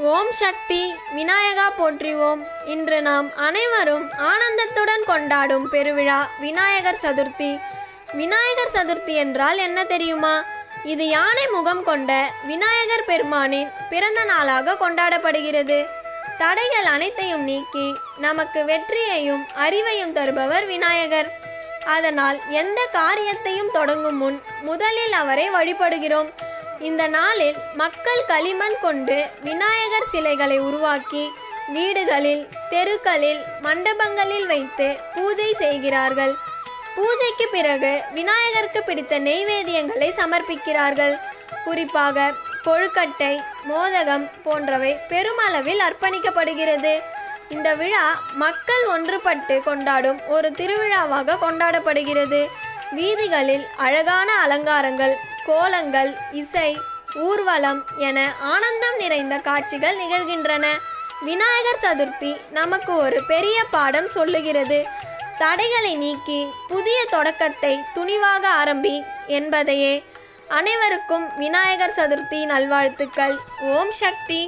ஓம் சக்தி விநாயகா போற்றிவோம். இன்று நாம் அனைவரும் ஆனந்தத்துடன் கொண்டாடும் பெருவிழா விநாயகர் சதுர்த்தி. விநாயகர் சதுர்த்தி என்றால் என்ன தெரியுமா? இது யானை முகம் கொண்ட விநாயகர் பெருமானின் பிறந்த நாளாக கொண்டாடப்படுகிறது. தடைகள் அனைத்தையும் நீக்கி நமக்கு வெற்றியையும் அறிவையும் தருபவர் விநாயகர். அதனால் எந்த காரியத்தையும் தொடங்கும் முன் முதலில் அவரை வழிபடுகிறோம். இந்த நாளில் மக்கள் களிமண் கொண்டு விநாயகர் சிலைகளை உருவாக்கி வீடுகளில் தெருக்களில் மண்டபங்களில் வைத்து பூஜை செய்கிறார்கள். பூஜைக்கு பிறகு விநாயகருக்கு பிடித்த நெய்வேதியங்களை சமர்ப்பிக்கிறார்கள். குறிப்பாக கொழுக்கட்டை மோதகம் போன்றவை பெருமளவில் அர்ப்பணிக்கப்படுகிறது. இந்த விழா மக்கள் ஒன்றுபட்டு கொண்டாடும் ஒரு திருவிழாவாக கொண்டாடப்படுகிறது. வீதிகளில் அழகான அலங்காரங்கள் கோலங்கள் இசை ஊர்வலம் என ஆனந்தம் நிறைந்த காட்சிகள் நிகழ்கின்றன. விநாயகர் சதுர்த்தி நமக்கு ஒரு பெரிய பாடம் சொல்லுகிறது. தடைகளை நீக்கி புதிய தொடக்கத்தை துணிவாக ஆரம்பி என்பதையே. அனைவருக்கும் விநாயகர் சதுர்த்தி நல்வாழ்த்துக்கள். ஓம் சக்தி.